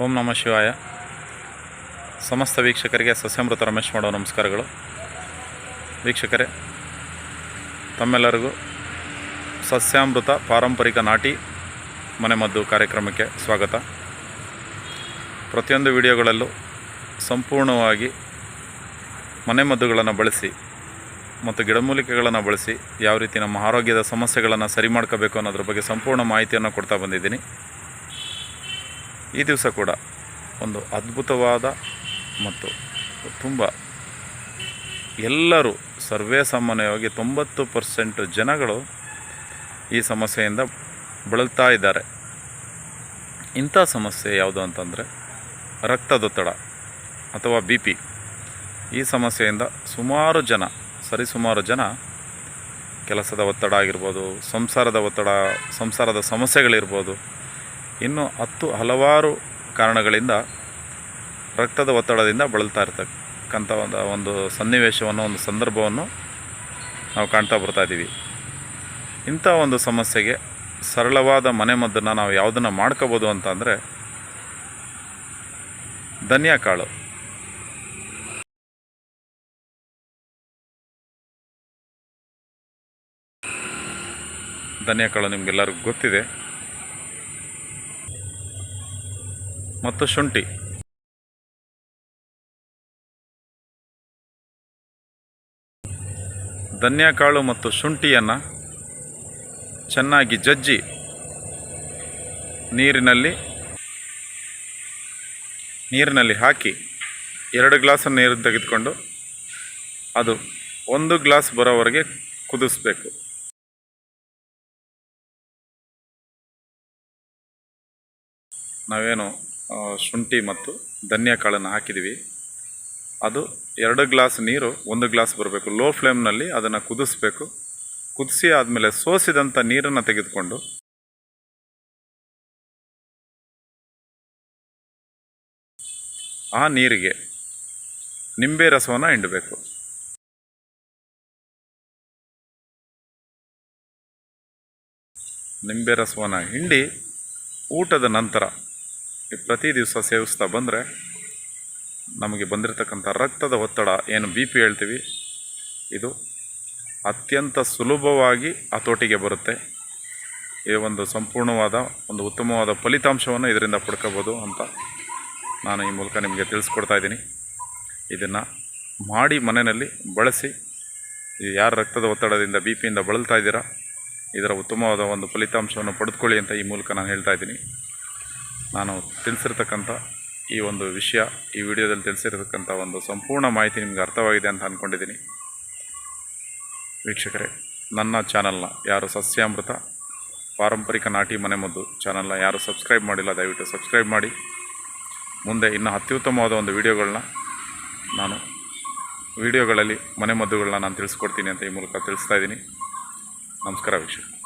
ಓಂ ನಮಃ ಶಿವಾಯ. ಸಮಸ್ತ ವೀಕ್ಷಕರಿಗೆ ಸಸ್ಯಾಮೃತ ರಮೇಶ್ ಮಾಡೋ ನಮಸ್ಕಾರಗಳು. ವೀಕ್ಷಕರೇ, ತಮ್ಮೆಲ್ಲರಿಗೂ ಸಸ್ಯಾಮೃತ ಪಾರಂಪರಿಕ ನಾಟಿ ಮನೆಮದ್ದು ಕಾರ್ಯಕ್ರಮಕ್ಕೆ ಸ್ವಾಗತ. ಪ್ರತಿಯೊಂದು ವಿಡಿಯೋಗಳಲ್ಲೂ ಸಂಪೂರ್ಣವಾಗಿ ಮನೆಮದ್ದುಗಳನ್ನು ಬಳಸಿ ಮತ್ತು ಗಿಡಮೂಲಿಕೆಗಳನ್ನು ಬಳಸಿ ಯಾವ ರೀತಿ ನಮ್ಮ ಆರೋಗ್ಯದ ಸಮಸ್ಯೆಗಳನ್ನು ಸರಿ ಮಾಡ್ಕೋಬೇಕು ಅನ್ನೋದ್ರ ಬಗ್ಗೆ ಸಂಪೂರ್ಣ ಮಾಹಿತಿಯನ್ನು ಕೊಡ್ತಾ ಬಂದಿದ್ದೀನಿ. ಈ ದಿವಸ ಕೂಡ ಒಂದು ಅದ್ಭುತವಾದ ಮತ್ತು ತುಂಬ ಎಲ್ಲರೂ ಸರ್ವೇ ಸಾಮಾನ್ಯವಾಗಿ ತೊಂಬತ್ತು ಪರ್ಸೆಂಟ್ ಜನಗಳು ಈ ಸಮಸ್ಯೆಯಿಂದ ಬಳಲ್ತಾ ಇದ್ದಾರೆ. ಇಂಥ ಸಮಸ್ಯೆ ಯಾವುದು ಅಂತಂದರೆ ರಕ್ತದೊತ್ತಡ ಅಥವಾ ಬಿ ಪಿ. ಈ ಸಮಸ್ಯೆಯಿಂದ ಸುಮಾರು ಜನ, ಸರಿಸುಮಾರು ಜನ ಕೆಲಸದ ಒತ್ತಡ ಆಗಿರ್ಬೋದು, ಸಂಸಾರದ ಒತ್ತಡ, ಸಂಸಾರದ ಸಮಸ್ಯೆಗಳಿರ್ಬೋದು ಇನ್ನು ಹತ್ತು ಹಲವಾರು ಕಾರಣಗಳಿಂದ ರಕ್ತದ ಒತ್ತಡದಿಂದ ಬಳಲ್ತಾ ಇರ್ತಕ್ಕಂಥ ಒಂದು ಒಂದು ಸನ್ನಿವೇಶವನ್ನು, ಒಂದು ಸಂದರ್ಭವನ್ನು ನಾವು ಕಾಣ್ತಾ ಬರ್ತಾ ಇದ್ದೀವಿ. ಇಂಥ ಒಂದು ಸಮಸ್ಯೆಗೆ ಸರಳವಾದ ಮನೆಮದ್ದನ್ನು ನಾವು ಯಾವುದನ್ನು ಮಾಡ್ಕೋಬೋದು ಅಂತಂದರೆ ಧನಿಯಾ ಕಾಳು. ಧನಿಯಾ ಕಾಳು ನಿಮಗೆಲ್ಲರಿಗೂ ಗೊತ್ತಿದೆ. ಮತ್ತು ಶುಂಠಿ. ಧನ್ಯಕಾಳು ಮತ್ತು ಶುಂಠಿಯನ್ನು ಚೆನ್ನಾಗಿ ಜಜ್ಜಿ ನೀರಿನಲ್ಲಿ ನೀರಿನಲ್ಲಿ ಹಾಕಿ ಎರಡು ಗ್ಲಾಸ್ ನೀರು ತೆಗೆದುಕೊಂಡು ಅದು ಒಂದು ಗ್ಲಾಸ್ ಬರೋವರೆಗೆ ಕುದಿಸ್ಬೇಕು. ನಾವೇನು ಶುಂಠಿ ಮತ್ತು ಧನಿಯಾ ಕಾಳನ್ನು ಹಾಕಿದ್ದೀವಿ. ಅದು ಎರಡು ಗ್ಲಾಸ್ ನೀರು, ಒಂದು ಗ್ಲಾಸ್ ಬರಬೇಕು. ಲೋ ಫ್ಲೇಮ್ನಲ್ಲಿ ಅದನ್ನು ಕುದಿಸ್ಬೇಕು. ಕುದಿಸಿ ಆದಮೇಲೆ ಸೋಸಿದಂಥ ನೀರನ್ನು ತೆಗೆದುಕೊಂಡು ಆ ನೀರಿಗೆ ನಿಂಬೆ ರಸವನ್ನು ಹಿಂಡಬೇಕು. ನಿಂಬೆ ರಸವನ್ನು ಹಿಂಡಿ ಊಟದ ನಂತರ ಪ್ರತಿ ದಿವಸ ಸೇವಿಸ್ತಾ ಬಂದರೆ ನಮಗೆ ಬಂದಿರತಕ್ಕಂಥ ರಕ್ತದ ಒತ್ತಡ ಏನು ಬಿ ಪಿ ಹೇಳ್ತೀವಿ, ಇದು ಅತ್ಯಂತ ಸುಲಭವಾಗಿ ಹತೋಟಿಗೆ ಬರುತ್ತೆ. ಈ ಒಂದು ಸಂಪೂರ್ಣವಾದ ಒಂದು ಉತ್ತಮವಾದ ಫಲಿತಾಂಶವನ್ನು ಇದರಿಂದ ಪಡ್ಕೋಬೋದು ಅಂತ ನಾನು ಈ ಮೂಲಕ ನಿಮಗೆ ತಿಳಿಸ್ಕೊಡ್ತಾ ಇದ್ದೀನಿ. ಇದನ್ನು ಮಾಡಿ ಮನೆಯಲ್ಲಿ ಬಳಸಿ ಯಾರು ರಕ್ತದ ಒತ್ತಡದಿಂದ ಬಿ ಪಿಯಿಂದ ಬಳಲ್ತಾ ಇದ್ದೀರಾ, ಇದರ ಉತ್ತಮವಾದ ಒಂದು ಫಲಿತಾಂಶವನ್ನು ಪಡೆದುಕೊಳ್ಳಿ ಅಂತ ಈ ಮೂಲಕ ನಾನು ಹೇಳ್ತಾ ಇದ್ದೀನಿ. ನಾನು ತಿಳಿಸಿರ್ತಕ್ಕಂಥ ಈ ಒಂದು ವಿಷಯ, ಈ ವಿಡಿಯೋದಲ್ಲಿ ತಿಳಿಸಿರ್ತಕ್ಕಂಥ ಒಂದು ಸಂಪೂರ್ಣ ಮಾಹಿತಿ ನಿಮಗೆ ಅರ್ಥವಾಗಿದೆ ಅಂತ ಅಂದ್ಕೊಂಡಿದ್ದೀನಿ ವೀಕ್ಷಕರೇ, ನನ್ನ ಚಾನಲ್ನ ಯಾರು ಸಸ್ಯಾಮೃತ, ಪಾರಂಪರಿಕ ನಾಟಿ ಮನೆಮದ್ದು ಚಾನಲ್ನ ಯಾರು ಸಬ್ಸ್ಕ್ರೈಬ್ ಮಾಡಿಲ್ಲ, ದಯವಿಟ್ಟು ಸಬ್ಸ್ಕ್ರೈಬ್ ಮಾಡಿ. ಮುಂದೆ ಇನ್ನು ಅತ್ಯುತ್ತಮವಾದ ಒಂದು ವಿಡಿಯೋಗಳನ್ನ ನಾನು ವಿಡಿಯೋಗಳಲ್ಲಿ ಮನೆಮದ್ದುಗಳನ್ನ ನಾನು ತಿಳಿಸ್ಕೊಡ್ತೀನಿ ಅಂತ ಈ ಮೂಲಕ ತಿಳಿಸ್ತಾ ಇದ್ದೀನಿ. ನಮಸ್ಕಾರ ವೀಕ್ಷಕ